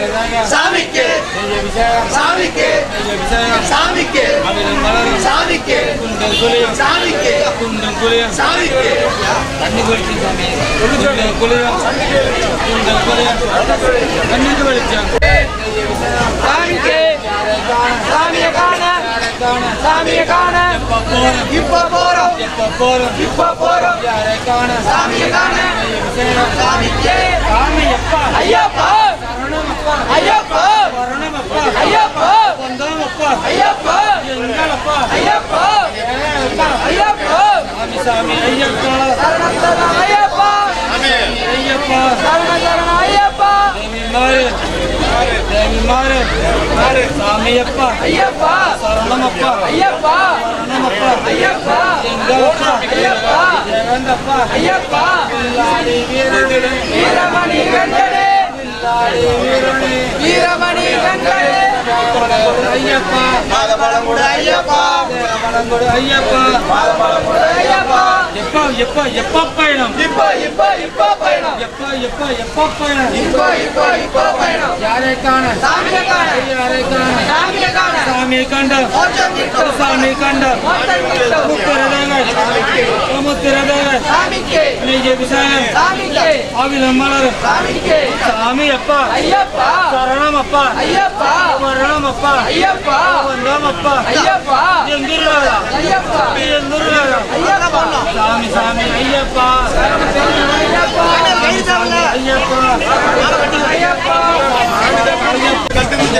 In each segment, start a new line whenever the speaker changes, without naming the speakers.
சாமிக்கு. சாமிக்கு. சாமிக்கு. சாமிக்கு. சாமிக்கு. சாமிக்கு.
கண்ணு குளிச்சு சாமி குளியம் குளியம் கண்ணுக்கு வெளிச்சம்
சாமிக்கு. சாமியை காண. சாமியை காண. இப்ப போறோம்.
எப்ப போறோம்
இப்ப போறோம்.
யாரை காண
சாமியை காண. சாமிக்கு.
சாமி
ஐயப்பா. ஐயப்பா!
சரணம் அப்பா
ஐயப்பா!
வந்தோம் அப்பா
ஐயப்பா!
எங்கள் அப்பா
ஐயப்பா! ஐயப்பா!
சாமி சாமி ஐயப்பா!
சரணம் சரணம் ஐயப்பா!
ஐயப்பா!
சரணம் சரணம் ஐயப்பா!
தேவி மாறு தேவி மாறு சாமி அப்பா
ஐயப்பா!
சரணம் அப்பா
ஐயப்பா!
சரணம் அப்பா
ஐயப்பா!
எங்கள் அப்பா
ஐயப்பா!
ஜெகந்தப்பா
ஐயப்பா வீரமணி வெங்கடே
ஐயப்பா.
ஐயப்பா.
வளங்கொடு ஐயப்பா.
மாதவளமுட ஐயப்பா.
எப்ப எப்ப எப்ப பயணம்?
இப்ப இப்ப இப்ப பயணம்.
எப்ப எப்ப எப்ப பயணம்?
இப்ப இப்ப இப்ப பயணம்.
யாரை காண?
சாமியை காண.
யாரை
சாமிக்கு
நெய்ய விசாலம்
சாமிக்கு
ஆவிலம் மலர் சாமி அப்பா
ஐயப்பா
சரணம் அப்பா
ஐயப்பா
மரணம் அப்பா
ஐயப்பா
வந்தோம் அப்பா
ஐயப்பா
எங்குருளாரா
ஐயப்பா
எங்குருளாரா
ஐயப்பா
சாமி சாமி ஐயப்பா
ஐயப்பா
ஐயப்பா
ஐயப்பா
பின்னாடி சாமி அரிசி நம்ம எந்த கிலோ அரிசி சாமி மேல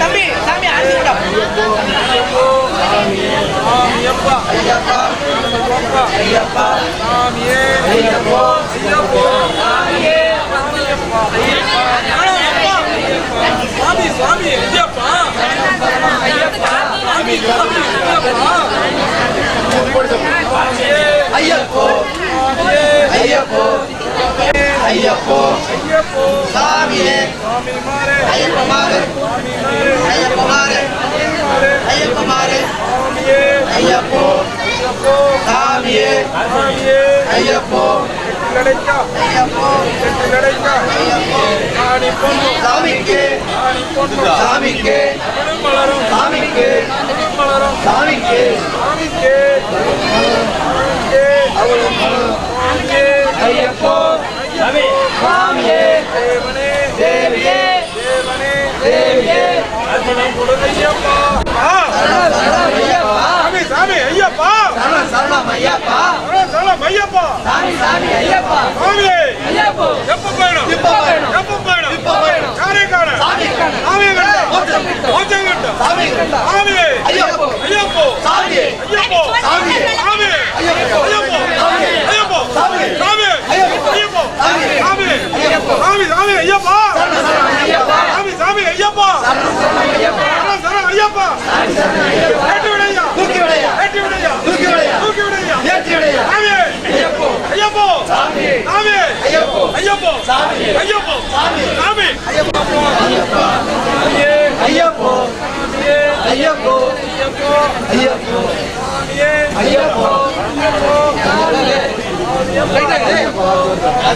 தம்பி சாமி அடிச்சுடா ஐயப்பா ஐயப்பா ஐயப்போ ஐயப்போ ஐயப்போ. ஐயப்போ. ஐயப்போ சாமியே. ஐயப்பமாறு. ஐயப்பமாறு. ஐயப்பமாறு. ஐயப்போ. சாமியே. ஐயப்போ ஐயப்போ. ஐயப்போ. சாமிக்கு. சாமிக்கு. சாமிக்கு. சாமிக்கு ஐயப்போ சாமியே தேவியே தேவியே
சாமி ஐயப்பா
சரணம் சரணம் ஐயப்பா.
சரணம் ஐயப்பா
சாமி சாமி ஐயப்பா.
சாமி
ஐயப்போ
எப்ப பயணம்
இப்ப பயணம்.
எப்ப பயணம்
இப்ப பயணம்.
யாரை காண
சாமி கண்ட.
சாமி கண்ட.
மோட்சம் கிட்டும்.
மோட்சம் கண்ட.
சாமி கண்ட.
சாமி
ஐயப்போ.
ஐயப்போ.
சாமியே.
ஐயப்போ.
சாமி
சாமி
ஐயப்போ
ஐயப்போ
சாமி
ஐயப்போ
சாமி
சாமி
ஐயப்போ
ஐயப்போ
சாமி
சாமி
ஐயப்போ
சாமி சாமி ஐயப்பா
சரணம் சரணம் ஐயப்பா
சாமி சாமி ஐயப்பா
சரணம் சரணம் ஐயப்பா
சரணம் சரணம் ஐயப்பா ஏற்றி விடையா
தூக்கி விடையா
ஏற்றி விடையா
தூக்கி விடையா
தூக்கி விடையா
ஏற்றி விடையா
சாமி
ஐயப்போ
ஐயப்போ
சாமி
சாமி
ஐயப்போ
ஐயப்போ
சாமி
ஐயப்போ
சாமி
சாமி
ஐயப்போ ஐயப்போ ஐயப்போ ஐயப்போ ஐயப்போ ஐயப்போ ஐயப்போ சாமியே ஐயப்போ
நீங்க கற்று சரியா
ஐயப்பா ஐயப்பா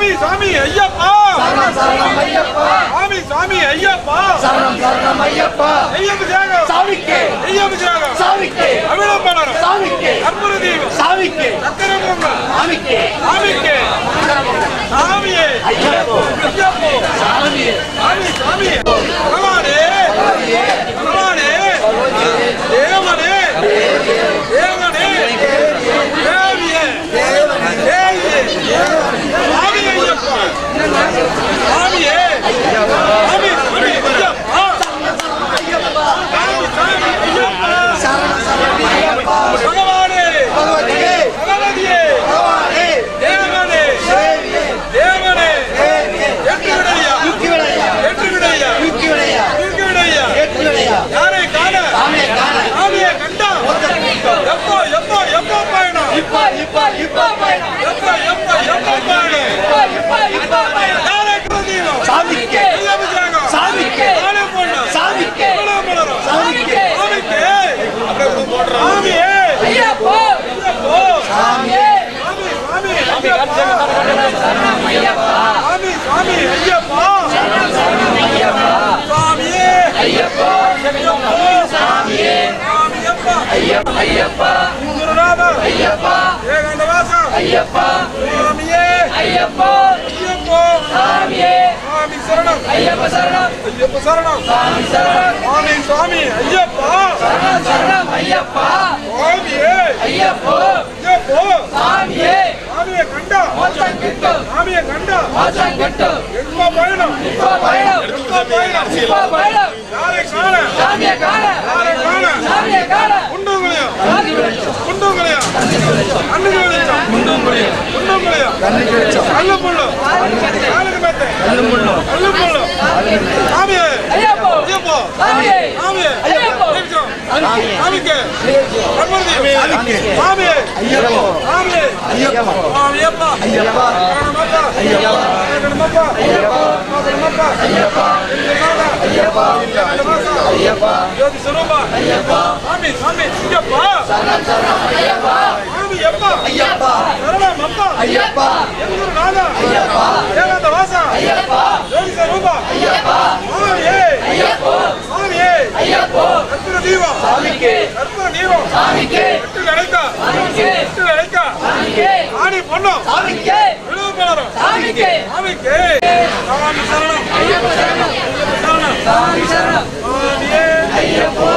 சாமி சாமி ஐயப்பா!
சரணம் சரணம் ஐயப்பா!
சாமி சாமி ஐயப்பா!
சரணம் சரணம் ஐயப்பா!
ஐயபிஷேகம்
சாமிக்கு
ஐயபிஷேகம்
சாமிக்கு
அவிளம்பரம்
சாமிக்கு
கற்பூர தீபம்!
சாமிக்கு
சக்கர பொங்கல்
சாமிக்கு!
சாமிக்கு சாமியே!
ஐயப்போ!
ஐயப்போ!
சாமியே
சாமி சாமி பகவானே பகவானே தேவனே தேவனே தேவியே தேவியே சாமி ஐயப்பா சாமியே சாமி சாமி ஐயப்பா சாமி சாமி ஐயப்பா
சரணம் சரணம் ஐயப்பா
பகவானே
பகவதியே
பகவதியே
பகவானே
தேவனே
தேவியே
தேவனே
தேவியே
எட்டு விடையா
தூக்கி விடையா
எட்டு விடையா
தூக்கி விடையா
தூக்கி விடையா
ஏற்று விடையா
யாரை காண
சாமியை காண
சாமியை கண்டா எப்போ எப்போ எப்போ பயணம்
இப்ப இப்ப இப்ப பயணம்
எப்போ எப்போ எப்போ பயணம்
இப்ப இப்ப பயணம்
யாரை குலதெய்வம்
சாமிக்கு
ஐயாபிஷேகம்
சாமிக்கு
நாளே பொண்ணு
சாமிக்கு
மலரும்
சாமிக்கு
சாமிக்கு சாமியே
ஐயப்போ
ஐயப்போ
சாமியே
சாமி சாமி ஐயப்பா சாமி சாமி ஐயப்பா சாமியே ஐயப்பா சாமியே சாமியப்பா ஐயப்பா குருநாதா ஐயப்பா ஏகாந்தவாசா ஐயப்பா சாமியே
ஐயப்பா
ஐயப்போ
சாமியே
சாமி சரணம்
ஐயப்ப சரணம்
ஐயப்ப சரணம்
சாமி சரணம்
சாமி சாமி ஐயப்பா
சரணம் சரணம் ஐயப்பா
சாமியே
ஐயப்போ
ஐயப்போ
சாமியே
சாமியை கண்டா
மோசம் கிட்டும்
எப்போ பயணம்
இப்போ பயணம்
எப்போ பயணம்
இப்போ பயணம்
யாரை காண
சாமியை காண
யாரை காண
சாமியை காண
குண்டுங்களையும்
சாமி வெளிச்சம்
குண்டுங்களையும் அன்னைக்கு வெளிச்சம் குண்டுங்களையும் குண்டுங்களையும் கல்லு புல்லு காலுக்கு மேத்த கல்லு புல்லு கல்லு புல்லு சாமியே
ஐயப்போ
ஐயப்போ
சாமியே
சாமியே
ஐயப்போ
சாமிக்கு
சாமிக்கு.
சாமியே
ஐயப்போ ஐயப்பா.
கற்பூர தீபம்.
சாமிக்கு.
கற்பூர தீபம்.
சாமிக்கு.
எட்டு நிலைக்கா
சாமிக்கு. சாமிக்கு
பொண்ணும்
சாமிக்கு.
பலரும்
சாமிக்கு.
சாமிக்கு. சாமி சரணம். ஐயப்ப சரணம்.
சாமி சரணம்.
சாமியே.
ஐயப்போ.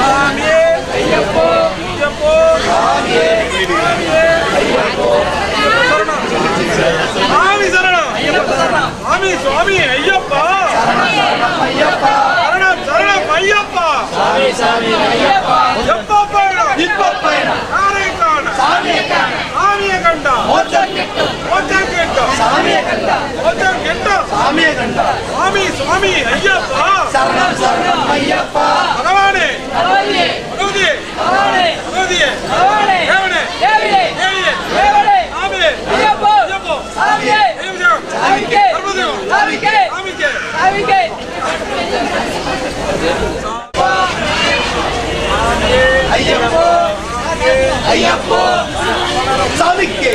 சாமியே.
ஐயப்போ.
ஐயப்போ.
சாமியே.
சாமியே.
ஐயப்போ.
சரணம் சாமி சரணம்.
ஐயப்ப சரணம்.
சாமி சுவாமி ஐயப்பா.
சரணம் ஐயப்பா.
சரணம் சரணம் ஐயப்பா.
சாமி சாமி
ஐயப்பா
எப்ப பயணம்
இப்ப பயணம்
யாரை காண
சாமியை காண
சாமியை கண்டா
மோட்சம் கிட்டும்
மோச்சம் கேட்டோம்
சாமியை கண்டா. கண்டா
சுவாமி ஐயப்பா.
சரணம் சரணம் ஐயப்பா.
பகவானே.
பகவானே.
பகவதியே
பகவானே.
பகவதியே.
பகவானே.
தேவனே.
தேவியே
தேவியே
தேவனே.
சாமியே.
ஐயப்போ.
ஐயப்போ.
சாமியே.
ஐயப்போ
சாமிக்கு.
சர்வதேவம்
சாமிக்கு.
சாமிக்கு.
சாமிக்கு.
ஐயப்போ. ஐயப்போ. சாமிக்கு சாமிக்கு.